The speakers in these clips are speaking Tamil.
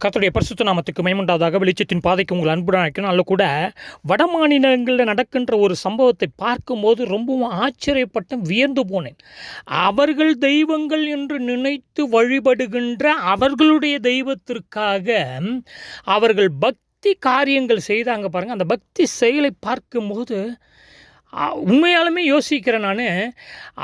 கத்தோடைய பரிசுத்த நாமத்துக்கு மேம்பண்டாதாக வெளிச்சத்தின் பாதைக்கு உங்கள் அன்புடன் அழைக்கணும் கூட வட மாநிலங்களில் நடக்கின்ற ஒரு சம்பவத்தை பார்க்கும்போது ரொம்பவும் ஆச்சரியப்பட்டு வியந்து போனேன். அவர்கள் தெய்வங்கள் என்று நினைத்து வழிபடுகின்ற அவர்களுடைய தெய்வத்திற்காக அவர்கள் பக்தி காரியங்கள் செய்தாங்க பாருங்கள் அந்த பக்தி செயலை பார்க்கும்போது உண்மையாலுமே யோசிக்கிறேன் நான்.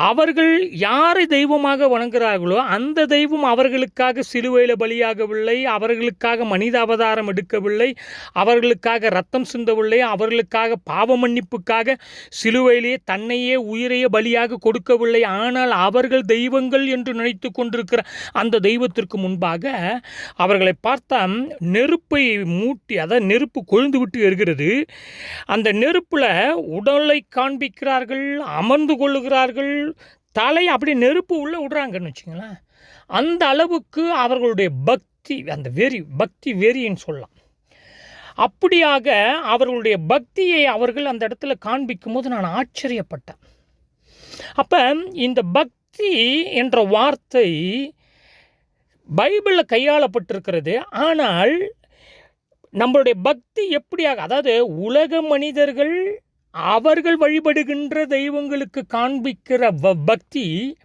அவர்கள் யாரை தெய்வமாக வணங்குகிறார்களோ அந்த தெய்வம் அவர்களுக்காக சிலுவையில் பலியாகவில்லை அவர்களுக்காக மனித அவதாரம் எடுக்கவில்லை அவர்களுக்காக ரத்தம் சிந்தவில்லை அவர்களுக்காக பாவ மன்னிப்புக்காக சிலுவையிலேயே தன்னையே உயிரையே பலியாக கொடுக்கவில்லை. ஆனால் அவர்கள் தெய்வங்கள் என்று நினைத்து கொண்டிருக்கிற அந்த தெய்வத்திற்கு முன்பாக அவர்களை பார்த்தா நெருப்பை மூட்டி அதாவது நெருப்பு கொழுந்து விட்டு எரிகிறது. அந்த நெருப்பில் உடலை காண்பிக்கிறார்கள் அமர்ந்து கொள்ளுகிறார்கள். தலை அப்படி நெருப்பு உள்ளே விடுறாங்கன்னு வச்சுங்களேன். அந்த அளவுக்கு அவர்களுடைய பக்தி அந்த வெறி பக்தி வெறின்னு சொல்லலாம். அப்படியாக அவர்களுடைய பக்தியை அவர்கள் அந்த இடத்துல காண்பிக்கும் போது நான் ஆச்சரியப்பட்டேன். அப்போ இந்த பக்தி என்ற வார்த்தை பைபிளில் கையாளப்பட்டிருக்கிறது. ஆனால் நம்மளுடைய பக்தி எப்படியாக அதாவது உலக மனிதர்கள் அவர்கள் வழிபடுகின்ற தெய்வங்களுக்கு காண்பிக்கிற வ- பக்தி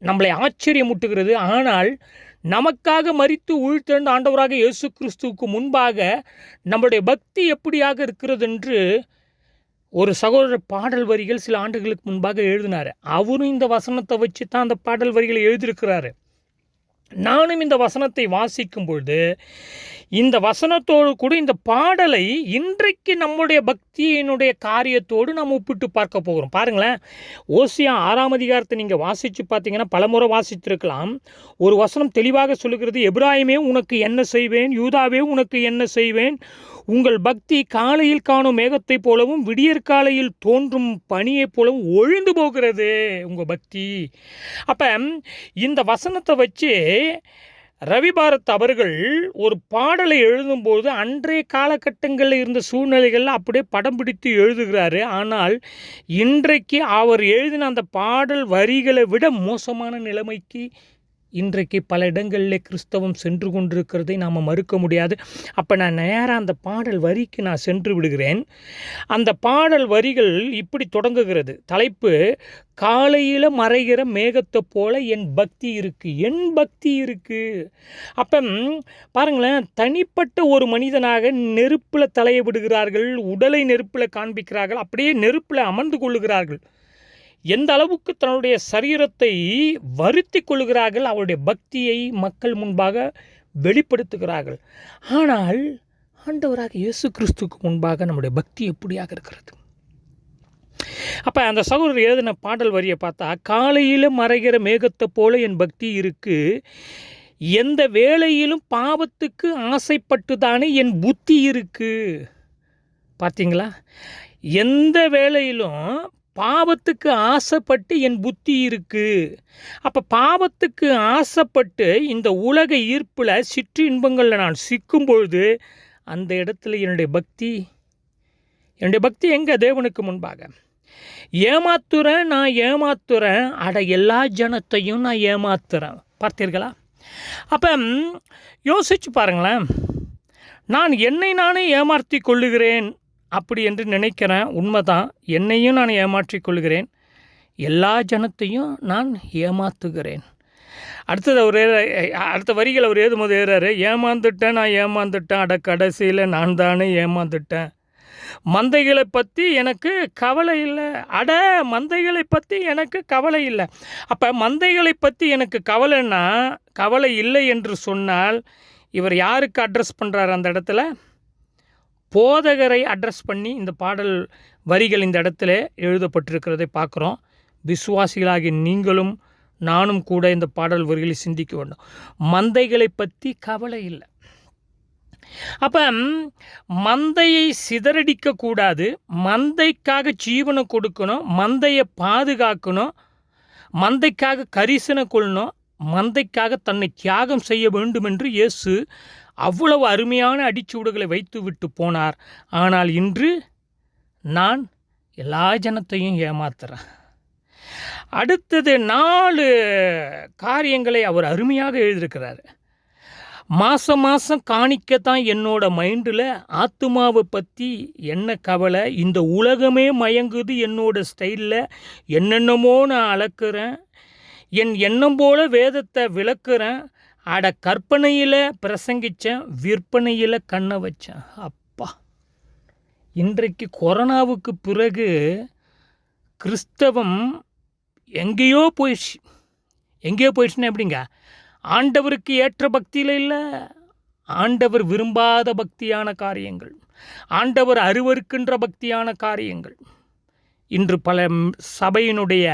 நம்மளை ஆச்சரியமூட்டுகிறது. ஆனால் நமக்காக மறித்து உழ்த்தெழுந்த ஆண்டவராக இயேசு கிறிஸ்துவுக்கு முன்பாக நம்மளுடைய பக்தி எப்படியாக இருக்கிறது என்று ஒரு சகோதரர் பாடல் வரிகள் சில ஆண்டுகளுக்கு முன்பாக எழுதினார். அவரும் இந்த வசனத்தை வச்சு தான் அந்த பாடல் வரிகளை எழுதியிருக்கிறாரு. நானும் இந்த வசனத்தை வாசிக்கும் பொழுது இந்த வசனத்தோடு கூட இந்த பாடலை இன்றைக்கு நம்முடைய பக்தியினுடைய காரியத்தோடு நாம் ஒப்பிட்டு பார்க்க போகிறோம். பாருங்களேன் ஓசியா ஆறாம் அதிகாரத்தை நீங்கள் வாசித்து பார்த்தீங்கன்னா பலமுறை வாசித்திருக்கலாம். ஒரு வசனம் தெளிவாக சொல்லுகிறது எப்ராஹிமே உனக்கு என்ன செய்வேன்? யூதாவே உனக்கு என்ன செய்வேன்? உங்கள் பக்தி காலையில் காணும் மேகத்தைப் போலவும் விடியற்காலையில் தோன்றும் பனியைப் போலவும் ஒழிந்து போகிறது உங்கள் பக்தி. அப்போ இந்த வசனத்தை வச்சு ரவிபாரத் அவர்கள் ஒரு பாடலை எழுதும்போது அன்றைய காலகட்டங்களில் இருந்த சூழ்நிலைகளில் அப்படியே படம் பிடித்து எழுதுகிறாரு. ஆனால் இன்றைக்கு அவர் எழுதின அந்த பாடல் வரிகளை விட மோசமான நிலைமைக்கு இன்றைக்கு பல இடங்களில் கிறிஸ்தவம் சென்று கொண்டிருக்கிறதை நாம் மறுக்க முடியாது. அப்போ நான் நேராக அந்த பாடல் வரிக்கு நான் சென்று விடுகிறேன். அந்த பாடல் வரிகள் இப்படி தொடங்குகிறது. தலைப்பு காலையில் மறைகிற மேகத்தை போல என் பக்தி இருக்குது என் பக்தி இருக்குது அப்போ பாருங்களேன் தனிப்பட்ட ஒரு மனிதனாக நெருப்பில் தலையை விடுகிறார்கள் உடலை நெருப்பில் காண்பிக்கிறார்கள் அப்படியே நெருப்பில் அமர்ந்து கொள்ளுகிறார்கள். எந்த அளவுக்கு தன்னுடைய சரீரத்தை வருத்தி கொள்கிறார்கள் அவருடைய பக்தியை மக்கள் முன்பாக வெளிப்படுத்துகிறார்கள். ஆனால் ஆண்டவராக இயேசு கிறிஸ்துக்கு முன்பாக நம்முடைய பக்தி எப்படியாக இருக்கிறது? அப்போ அந்த சகோதரர் எழுதின பாடல் வரியை பார்த்தா காலையில் மறைகிற மேகத்தை போல என் பக்தி இருக்கு. எந்த வேளையிலும் பாவத்துக்கு ஆசைப்பட்டு தானே என் புத்தி இருக்கு. பார்த்தீங்களா? எந்த வேளையிலும் பாவத்துக்கு ஆசைப்பட்டு என் புத்தி இருக்கு. அப்போ பாவத்துக்கு ஆசைப்பட்டு இந்த உலக ஈர்ப்பில் சிற்று இன்பங்களில் நான் சிக்கும் பொழுது அந்த இடத்துல என்னுடைய பக்தி என்னுடைய பக்தி எங்கே? தேவனுக்கு முன்பாக. ஏமாத்துறேன் நான் ஏமாத்துறேன். அட எல்லா ஜனத்தையும் நான் ஏமாத்துறேன். பார்த்தீர்களா? அப்போ யோசிச்சு பாருங்களேன். நான் என்னை நானே ஏமாற்றி கொள்ளுகிறேன். அப்படி என்று நினைக்கிறேன் உண்மைதான். என்னையும் நான் ஏமாற்றிக் கொள்கிறேன் எல்லா ஜனத்தையும் நான் ஏமாத்துகிறேன். அடுத்தது அவர் அடுத்த வரிகள் அவர் ஏதும் போது ஏறாரு. ஏமாந்துட்டேன் நான் ஏமாந்துட்டேன். அட கடைசியில் நான் தானே ஏமாந்துட்டேன். மந்தைகளை பற்றி எனக்கு கவலை இல்லை. அட மந்தைகளை பற்றி எனக்கு கவலை இல்லை. அப்போ மந்தைகளை பற்றி எனக்கு கவலைன்னா கவலை இல்லை என்று சொன்னால் இவர் யாருக்கு அட்ரஸ் பண்ணுறாரு அந்த இடத்துல? போதகரை அட்ரஸ் பண்ணி இந்த பாடல் வரிகள் இந்த இடத்துல எழுதப்பட்டிருக்கிறதை பார்க்குறோம். விசுவாசிகளாகி நீங்களும் நானும் கூட இந்த பாடல் வரிகளை சிந்திக்க வேண்டும். மந்தைகளை பற்றி கவலை இல்லை. அப்போ மந்தையை சிதறடிக்க கூடாது. மந்தைக்காக ஜீவனை கொடுக்கணும். மந்தையை பாதுகாக்கணும். மந்தைக்காக கரிசனை கொள்ளணும். மந்தைக்காக தன்னை தியாகம் செய்ய வேண்டும் என்று இயேசு அவ்வளவு அருமையான அடிச்சுவடுகளை வைத்து விட்டு போனார். ஆனால் இன்று நான் எல்லா ஜனத்தையும் ஏமாத்துறேன். அடுத்தது நாலு காரியங்களை அவர் அருமையாக எழுதியிருக்கிறார். மாதம் மாதம் காணிக்கத்தான் என்னோட மைண்டில் ஆத்மாவை பற்றி என்ன கவலை இந்த உலகமே மயங்குது என்னோட ஸ்டைலில் என்னென்னமோ நான் அளக்குறேன். என் எண்ணம் போல் வேதத்தை விளக்குறேன். அட கற்பனையில் பிரசங்கித்தேன் விற்பனையில் கண்ணை வச்சேன் அப்பா. இன்றைக்கு கொரோனாவுக்கு பிறகு கிறிஸ்தவம் எங்கேயோ போயிடுச்சு. எங்கேயோ போயிடுச்சுன்னா எப்படிங்க? ஆண்டவருக்கு ஏற்ற பக்தியில் இல்லை ஆண்டவர் விரும்பாத பக்தியான காரியங்கள் ஆண்டவர் அருவருக்கின்ற பக்தியான காரியங்கள். இன்று பல சபையினுடைய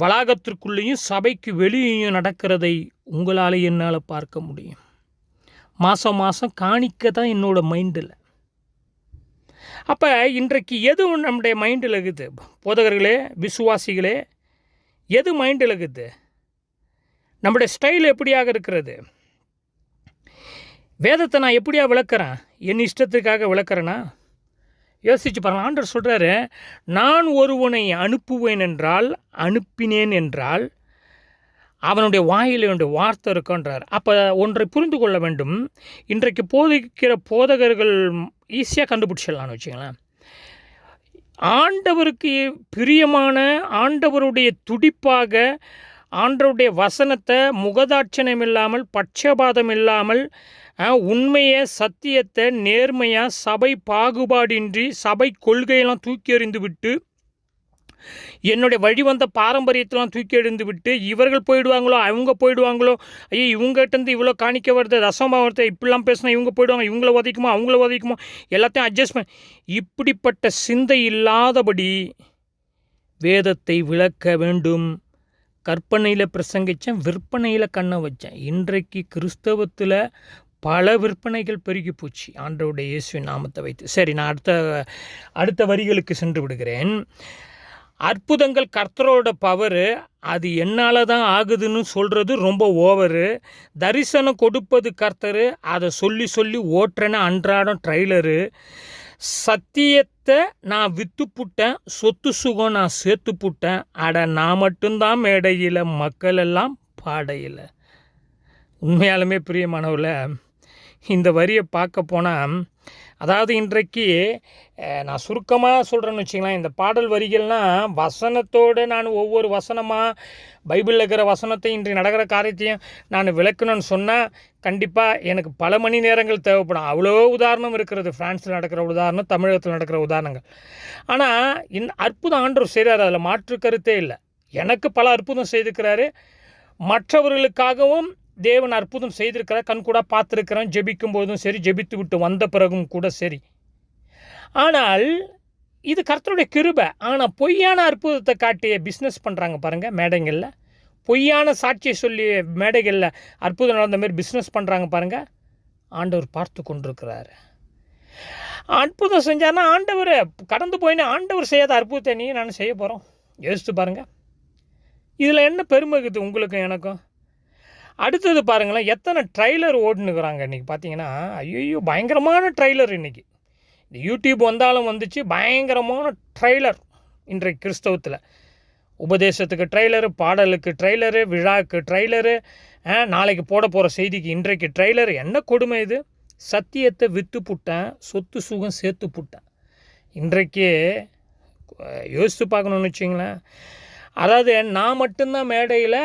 வளாகத்திற்குள்ளேயும் சபைக்கு வெளியேயும் நடக்கிறதை உங்களால் என்னால் பார்க்க முடியும். மாதம் மாதம் காணிக்க தான் என்னோட மைண்டில். அப்போ இன்றைக்கு எது நம்முடைய மைண்டில் இருக்குது? போதகர்களே விசுவாசிகளே எது மைண்டில் இருக்குது? நம்முடைய ஸ்டைல் எப்படியாக இருக்கிறது? வேதத்தை நான் எப்படியா விளக்குறேன்? என் இஷ்டத்துக்காக விளக்குறேன்னா யோசிச்சு பாருங்க ஆண்டர் சொல்கிறாரு நான் ஒருவனை அனுப்புவேன் என்றால் அனுப்பினேன் என்றால் அவனுடைய வாயில் என்னுடைய வார்த்தை இருக்குன்றார் அப்போ ஒன்றை புரிந்து கொள்ள வேண்டும். இன்றைக்கு போதிக்கிற போதகர்கள் ஈஸியாக கண்டுபிடிச்சிடலாம்னு வச்சுங்களேன் ஆண்டவருக்கு பிரியமான ஆண்டவருடைய துடிப்பாக ஆண்டருடைய வசனத்தை முகதாட்சணம் இல்லாமல் பட்சபாதம் இல்லாமல் உண்மையை சத்தியத்தை நேர்மையாக சபை பாகுபாடின்றி சபை கொள்கையெல்லாம் தூக்கி எறிந்து விட்டு என்னுடைய வழி வந்த பாரம்பரியத்தெல்லாம் தூக்கி எழுந்து விட்டு இவர்கள் போயிடுவாங்களோ அவங்க போயிடுவாங்களோ ஐயோ இவங்ககிட்டருந்து இவ்வளோ காணிக்க வருது ரசமாக வருது இப்படிலாம் பேசினா இவங்க போயிடுவாங்க இவங்கள உதைக்குமா அவங்கள உதைக்குமா எல்லாத்தையும் அட்ஜஸ்ட்மெண்ட் இப்படிப்பட்ட சிந்தை இல்லாதபடி வேதத்தை விளக்க வேண்டும். கற்பனையில் பிரசங்கித்தேன் விற்பனையில் கண்ணை வச்சேன். இன்றைக்கு கிறிஸ்தவத்தில் பல விற்பனைகள் பெருகி போச்சு. ஆண்டவருடைய இயேசுவின் நாமத்தை வைத்து. சரி நான் அடுத்த அடுத்த வரிகளுக்கு சென்று விடுகிறேன். அற்புதங்கள் கர்த்தரோட பவரு அது என்னால் தான் ஆகுதுன்னு சொல்கிறது ரொம்ப ஓவரு தரிசனம் கொடுப்பது கர்த்தரு அதை சொல்லி சொல்லி ஓட்டுறேன்னு அன்றாடம் ட்ரைலரு சத்தியத்தை நான் விற்று புட்டேன் சொத்து சுகம் நான் சேர்த்து புட்டேன் அட நான் மட்டும்தான் மேடையில் மக்கள் எல்லாம் பாடையில். உண்மையாலுமே பிரியமானவில் இந்த வரியை பார்க்க போனால் அதாவது இன்றைக்கு நான் சுருக்கமாக சொல்கிறேன்னு வச்சுங்களேன் இந்த பாடல் வரிகள்லாம் வசனத்தோடு நான் ஒவ்வொரு வசனமாக பைபிளில் இருக்கிற வசனத்தை இன்று நடக்கிற காரியத்தையும் நான் விளக்கணும்னு சொன்னால் கண்டிப்பாக எனக்கு பல மணி நேரங்கள் தேவைப்படும். அவ்வளோ உதாரணம் இருக்கிறது. ஃப்ரான்ஸில் நடக்கிற உதாரணம் தமிழகத்தில் நடக்கிற உதாரணங்கள். ஆனால் இந்த அற்புதம் ஆண்டவர் செய்கிறார் அதில் மாற்று கருத்தே இல்லை. எனக்கு பல அற்புதம் செய்திருக்கிறாரு. மற்றவர்களுக்காகவும் தேவன் அற்புதம் செய்திருக்கிறார் கண் கூட பார்த்துருக்கிறேன் ஜெபிக்கும் போதும் சரி ஜெபித்து விட்டு வந்த பிறகும் கூட சரி. ஆனால் இது கர்த்தருடைய கிருபை. ஆனால் பொய்யான அற்புதத்தை காட்டி பிஸ்னஸ் பண்ணுறாங்க பாருங்கள் மேடைகளில். பொய்யான சாட்சியை சொல்லி மேடைகளில் அற்புதம் நடந்த மாதிரி பிஸ்னஸ் பண்ணுறாங்க பாருங்கள் ஆண்டவர் பார்த்து கொண்டிருக்கிறாரு. அற்புதம் செஞ்சார்னா ஆண்டவர் கடந்து போயினா ஆண்டவர் செய்யாத அற்புதத்தை நீ நான் செய்ய போகிறோம் யோசித்து பாருங்கள் இதில் என்ன பெருமை இருக்குது உங்களுக்கும் எனக்கும்? அடுத்தது பாருங்களேன் எத்தனை ட்ரைலர் ஓடுனுக்குறாங்க இன்றைக்கி பார்த்தீங்கன்னா ஐயோ பயங்கரமான ட்ரைலர் இன்றைக்கி இந்த யூடியூப் வந்தாலும் வந்துச்சு பயங்கரமான ட்ரைலர் இன்றைக்கு கிறிஸ்தவத்தில். உபதேசத்துக்கு ட்ரைலரு பாடலுக்கு ட்ரைலரு விழாவுக்கு ட்ரைலரு நாளைக்கு போட போகிற செய்திக்கு இன்றைக்கு ட்ரைலர் என்ன கொடுமை இது? சத்தியத்தை விற்று புட்டேன் சொத்து சுகம் சேர்த்து புட்டேன். இன்றைக்கு யோசித்து பார்க்கணுன்னு வச்சிங்களேன். அதாவது நான் மட்டும்தான் மேடையில்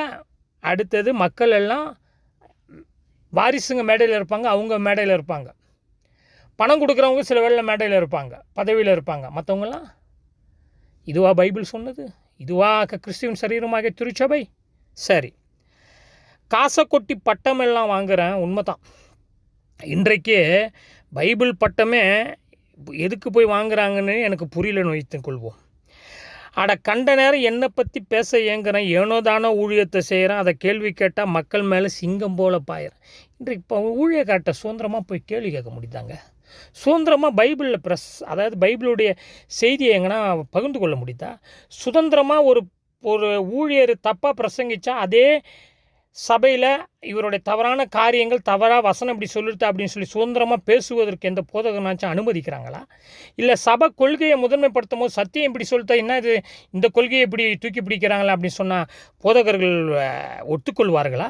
அடுத்தது மக்கள் எல்லாம் வாரிசுங்க மேடையில் இருப்பாங்க அவங்க மேடையில் இருப்பாங்க. பணம் கொடுக்குறவங்க சில வேளையில் மேடையில் இருப்பாங்க பதவியில் இருப்பாங்க. மற்றவங்களாம் இதுவா பைபிள் சொன்னது? இதுவா கிறிஸ்துவின் சரீரமாக திருச்சபை? சரி. காசை கொட்டி பட்டம் எல்லாம் வாங்குறேன் உண்மைதான். இன்றைக்கே பைபிள் பட்டமே எதுக்கு போய் வாங்குறாங்கன்னு எனக்கு புரியலன்னு வைத்துக் கொள்வோம். அட கண்ட நேரம் என்னை பற்றி பேச ஏங்குறேன். ஏனோ தானோ ஊழியத்தை செய்கிறேன் அதை கேள்வி கேட்டால் மக்கள் மேலே சிங்கம் போல பாயிறேன். இன்றைக்கு இப்போ ஊழியக்காட்ட சுதந்திரமாக போய் கேள்வி கேட்க முடியுதாங்க? சுதந்திரமாக பைபிளில் ப்ரெஸ் அதாவது பைபிளுடைய செய்தியை எங்கன்னா பகிர்ந்து கொள்ள முடியுதா? சுதந்திரமாக ஒரு ஒரு ஊழியர் தப்பாக பிரசங்கித்தா அதே சபையில் இவருடைய தவறான காரியங்கள் தவறாக வசனம் இப்படி சொல்லிட்டு அப்படின்னு சொல்லி சுதந்திரமாக பேசுவதற்கு எந்த போதகனாச்சும் அனுமதிக்கிறாங்களா? இல்லை சபை கொள்கையை முதன்மைப்படுத்தும் போது சத்தியம் இப்படி சொல்லிட்டா என்ன இது? இந்த கொள்கையை இப்படி தூக்கி பிடிக்கிறாங்களா அப்படின்னு சொன்னால் போதகர்கள் ஒத்துக்கொள்வார்களா?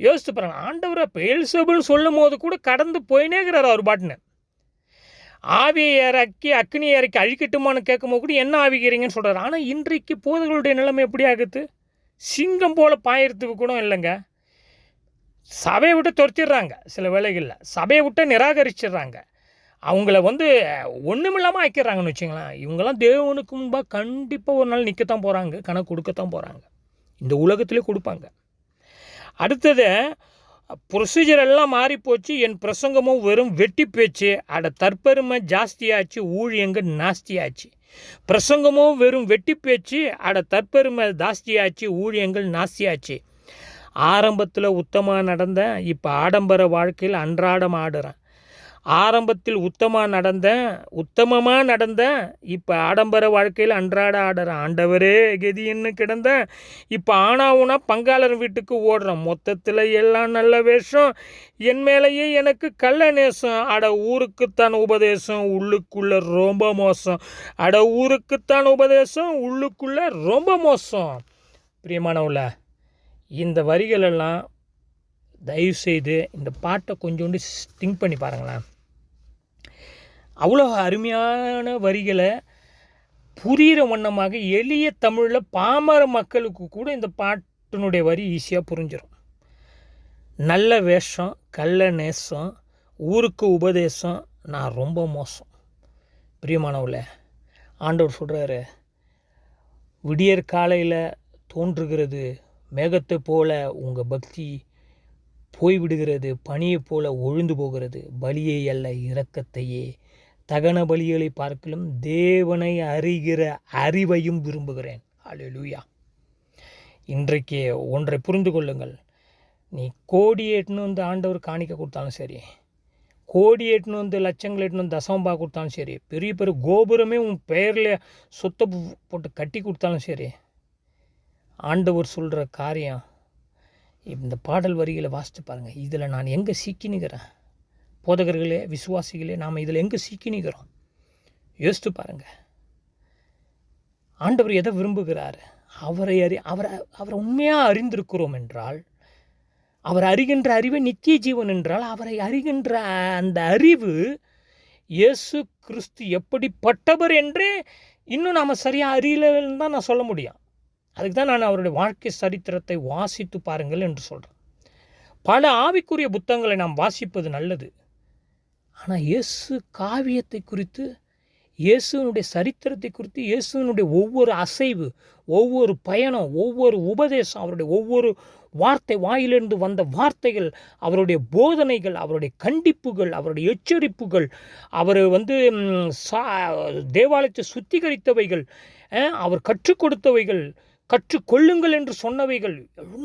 யோசித்து பாருங்க ஆண்டவரை பேல்சபுல் சொல்லும் போது கூட கடந்து போயினே இருக்கிறார் அவர் பாட்டுன்னு. ஆவியை இறக்கி அக்னியை இறக்கி அழிக்கட்டுமான்னு கேட்கும்போது கூட என்ன ஆவிக்கிறீங்கன்னு சொல்கிறார் ஆனால் இன்றைக்கு போதகளுடைய நிலைமை எப்படி ஆகுது? சிங்கம் போல் பாயறதுக்கு கூட இல்லைங்க. சபையை விட்டு துரத்திடுறாங்க சில வேலைகளில் சபையை விட்டு நிராகரிச்சிடுறாங்க. அவங்கள வந்து ஒன்றுமில்லாமல் ஆக்கிடுறாங்கன்னு வச்சுங்களேன். இவங்கெல்லாம் தேவனுக்கு முன்பாக கண்டிப்பாக ஒரு நாள் நிற்கத்தான் போகிறாங்க கணக்கு கொடுக்கத்தான் போகிறாங்க இந்த உலகத்திலே கொடுப்பாங்க. அடுத்தது ப்ரொசீஜர் எல்லாம் மாறி போச்சு என் பிரசங்கமும் வெறும் வெட்டி பேச்சு அட தற்பெருமை ஜாஸ்தியாச்சு ஊழியங்க நாஸ்தியாச்சு. பிரசங்கமும் வெறும் வெட்டி பேச்சு அட தற்பெருமை ஜாஸ்தியாச்சு ஊழியங்கள் நாஸ்தியாச்சு ஆரம்பத்தில் உத்தமாக நடந்தேன் இப்போ ஆடம்பர வாழ்க்கையில் அன்றாடம் ஆடுறேன். ஆரம்பத்தில் உத்தமாக நடந்தேன் உத்தமமாக நடந்தேன் இப்போ ஆடம்பர வாழ்க்கையில் அன்றாட ஆடுற ஆண்டவரே கெதின்னு கிடந்தேன் இப்போ ஆனாவுனா பங்காளர் வீட்டுக்கு ஓடுறேன் மொத்தத்தில் எல்லாம் நல்ல வேஷம். என் மேலேயே எனக்கு கள்ள நேசம். அட ஊருக்குத்தான் உபதேசம் உள்ளுக்குள்ள ரொம்ப மோசம். அட ஊருக்குத்தான் உபதேசம் உள்ளுக்குள்ள ரொம்ப மோசம். பிரியமானவுல இந்த வரிகளெல்லாம் தயவுசெய்து இந்த பாட்டை கொஞ்சோண்டு திங்க் பண்ணி பாருங்களேன். அவ்வளோ அருமையான வரிகளை புரிகிற வண்ணமாக எளிய தமிழில் பாமர மக்களுக்கு கூட இந்த பாட்டினுடைய வரி ஈஸியாக புரிஞ்சிடும் நல்ல வேஷம் கள்ள நேசம் ஊருக்கு உபதேசம் நான் ரொம்ப மோசம். பிரியமானவில் ஆண்டவர் சொல்கிறாரு விடியற் காலையில் தோன்றுகிறது மேகத்தை போல உங்கள் பக்தி போய்விடுகிறது பனியைப் போல ஒழுந்து போகிறது பலியை அல்ல இரக்கத்தையே. தகன பலிகளை பார்க்கலும் தேவனை அறிகிற அறிவையும் விரும்புகிறேன். அலையலூயா இன்றைக்கு ஒன்றை புரிந்து கொள்ளுங்கள். நீ கோடி எட்டுன்னு வந்து ஆண்டவர் காணிக்க கொடுத்தாலும் சரி கோடி எட்டுன்னு வந்து லட்சங்கள் எட்டுன்னு வந்து தசம்பா கொடுத்தாலும் சரி பெரிய பெரிய கோபுரமே உன் பெயரில் சொத்தை போட்டு கட்டி கொடுத்தாலும் சரி ஆண்டவர் சொல்கிற காரியம் இந்த பாடல் வரிகளை வாசித்து பாருங்கள் இதில் நான் எங்கே சிக்கினுக்கிறேன் போதகர்களே விசுவாசிகளே நாம் இதில் எங்கே சிக்கினிக்கிறோம்? யோசித்து பாருங்கள் ஆண்டவர் எதை விரும்புகிறார்? அவரை அறி அவரை அவரை உண்மையாக அறிந்திருக்கிறோம் என்றால் அவர் அறிகின்ற அறிவை நித்திய ஜீவன் என்றால் அவரை அறிகின்ற அந்த அறிவு இயேசு கிறிஸ்து எப்படிப்பட்டவர் என்றே இன்னும் நாம் சரியாக அறியலன்னு தான் நான் சொல்ல முடியும். அதுக்கு தான் நான் அவருடைய வாழ்க்கை சரித்திரத்தை வாசித்து பாருங்கள் என்று சொல்கிறேன் பல ஆவிக்குரிய புத்தகங்களை நாம் வாசிப்பது நல்லது. ஆனால் இயேசு காவியத்தை குறித்து இயேசுனுடைய சரித்திரத்தை குறித்து இயேசுனுடைய ஒவ்வொரு அசைவு ஒவ்வொரு பயணம் ஒவ்வொரு உபதேசம் அவருடைய ஒவ்வொரு வார்த்தை வாயிலிருந்து வந்த வார்த்தைகள் அவருடைய போதனைகள் அவருடைய கண்டிப்புகள் அவருடைய எச்சரிப்புகள் அவர் வந்து சா தேவாலயத்தை சுத்திகரித்தவைகள் அவர் கற்றுக் கொடுத்தவைகள் கற்றுக்கொள்ளுங்கள் என்று சொன்னவைகள்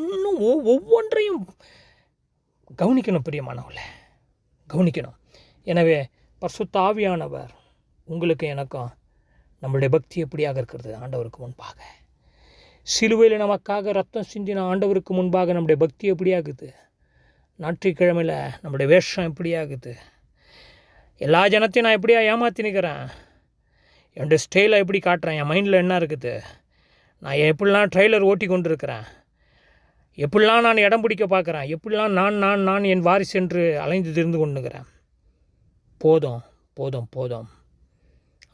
இன்னும் ஒவ்வொன்றையும் கவனிக்கணும் பிரியமானவள கவனிக்கணும். எனவே பர்சுத்தாவியானவர் உங்களுக்கு எனக்கும் நம்மளுடைய பக்தி எப்படியாக இருக்கிறது? ஆண்டவருக்கு முன்பாக. சிலுவையில் நமக்காக ரத்தம் சிந்தின ஆண்டவருக்கு முன்பாக நம்முடைய பக்தி எப்படியாகுது? ஞாயிற்றுக்கிழமையில் நம்முடைய வேஷம் எப்படியாகுது? எல்லா ஜனத்தையும் நான் எப்படியா ஏமாற்றி நிற்கிறேன் என்னுடைய ஸ்டைலை எப்படி காட்டுறேன்? என் மைண்டில் என்ன இருக்குது? நான் எப்படிலாம் ட்ரெய்லர் ஓட்டி கொண்டு இருக்கிறேன் எப்படிலாம் நான் இடம் பிடிக்க பார்க்குறேன்? எப்படிலாம் நான் நான் நான் என் வாரிசு என்று அலைந்து திரிந்து கொண்டுக்கிறேன் போதும் போதும் போதும்.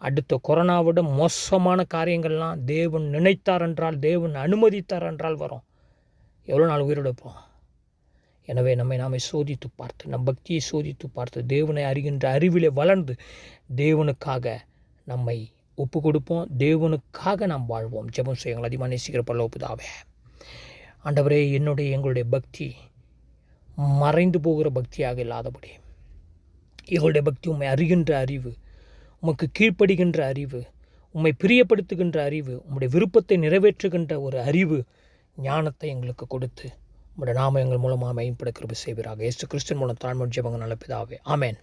அடுத்த கொரோனாவோட மோசமான காரியங்கள்லாம் தேவன் நினைத்தார் என்றால் தேவன் அனுமதித்தார் என்றால் வரும். எவ்வளோ நாள் உயிரிழப்போம் எனவே நம்மை நாமே சோதித்து பார்த்து நம் பக்தியை சோதித்து பார்த்து தேவனை அறிகின்ற அறிவிலே வளர்ந்து தேவனுக்காக நம்மை ஒப்பு கொடுப்போம் தேவனுக்காக நாம் வாழ்வோம். ஜெபம் செய்யுங்கள் அதிகமாக நேசிக்கிற பல்ல ஒப்புதாவே ஆண்டவரே என்னுடைய எங்களுடைய பக்தி மறைந்து போகிற பக்தியாக இல்லாதபடி எங்களுடைய பக்தி உண்மை அறிகின்ற அறிவு உமக்கு கீழ்ப்படுகின்ற அறிவு உம்மை பிரியப்படுத்துகின்ற அறிவு உம்முடைய விருப்பத்தை நிறைவேற்றுகின்ற ஒரு அறிவு ஞானத்தை எங்களுக்கு கொடுத்து உம்முடைய நாம எங்கள் மூலமாக மேம்படுக்கிற செய்வீராக. இயேசு கிறிஸ்தன் மூலம் தாழ்மொழி ஜெபங்கள் நல்ல பிதாவே ஆமேன்.